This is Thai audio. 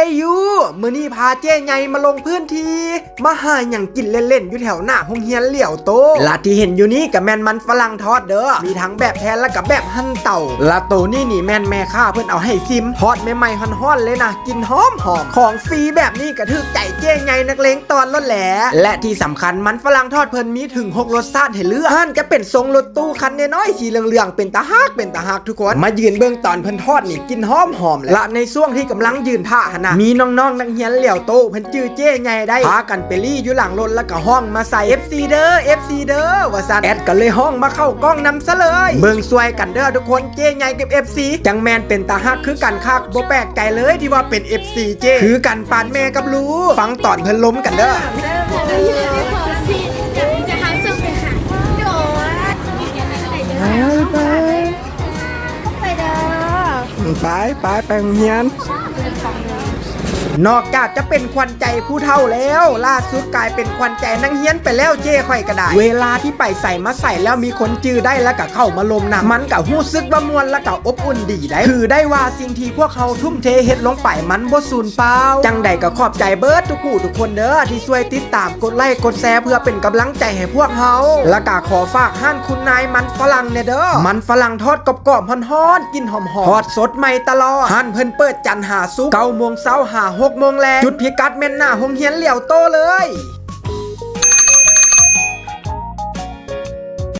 ฮ้ยยู มื้อนี้พาเจ้ใหญ่มาลงพื้นที่มาหาหยังกินเล่นๆอยู่แถวหน้าโรงเรียนเหลี่ยวโตลาที่เห็นอยู่นี้กับแมนมันฝรั่งทอดเด้อมีทั้งแบบแทนและกับแบบหั่นเต่าลาโตนี่นี่แมนแม่ค้าเพิ่นเอาให้ซิมทอดใหม่ๆฮ้อนๆเลยนะกินหอมหอมของฟรีแบบนี้กระทึกใจเจ้ใหญ่นักเลงตอนลดแหลและที่สำคัญมันฝรั่งทอดเพิ่นมีถึงหกรสชาติให้เลือกหั่นจะเป็นทรงรถตู้คันน้อยๆสีเหลืองๆเป็นตาฮักเป็นตาฮักทุกคนมายืนเบื้องตอนเพิ่นทอดนี่กินหอมหอมและในช่วงที่กำลังยืนท่าหนนะมีน้องๆนักเรียนเหลี่ยวโตเพิ่นจื้อเจ้ใหญ่ได้พากันไปรี่อยู่หลังรถแล้วก็ห้องมาใส่ FC เด้อ FC เด้อว่าซั่นแอดก็เลยห้องมาเข้ากล้องนำซะเลยเบิ่งซวยกันเด้อทุกคนเจ้ใหญ่กับ FC จังแมนเป็นตาฮักคือกันคักบ่แปลกใจเลยที่ว่าเป็น FC เจ้คือกันปานแม่กับลูกฟังตอนเพิ่นล้มกันเด้อไปไปไปโรงเรียน นอกจากจะเป็นควันใจผู้เฒ่าแล้ว ล่าสุดกลายเป็นควันใจนังเฮียนไปแล้วเจ้ข่อยก็ได้ เวลาที่ไปใส่มาใส่แล้วมีคนจื้อได้แล้วก็เข้ามาลมนะมันก็หู้ซึกว่ามวนแล้วก็อบอุ่นดีได้คือได้ว่าสิ่งที่พวกเขาทุ่มเทเฮ็ดลงไปมันบ่สูญเปล่าจังใดก็ขอบใจเบิร์ดทุกผู้ทุกคนเด้อที่ช่วยติดตามกดไลค์กดแชร์เพื่อเป็นกำลังใจให้พวกเฮาแล้วก็ขอฝากห้านคุณนายมันฝรั่งเนี่ยเด้อมันฝรั่งทอดกรอบๆฮ้อนๆกินหอมๆทอดสดใหม่ตลอดห้านเพิ่นเปิดจันหาซุกเก้าโมงเช้าหาหกโมงแลงจุดพิกัดแม่นหน้าหงเฮียนเหลี่ยวโตเลย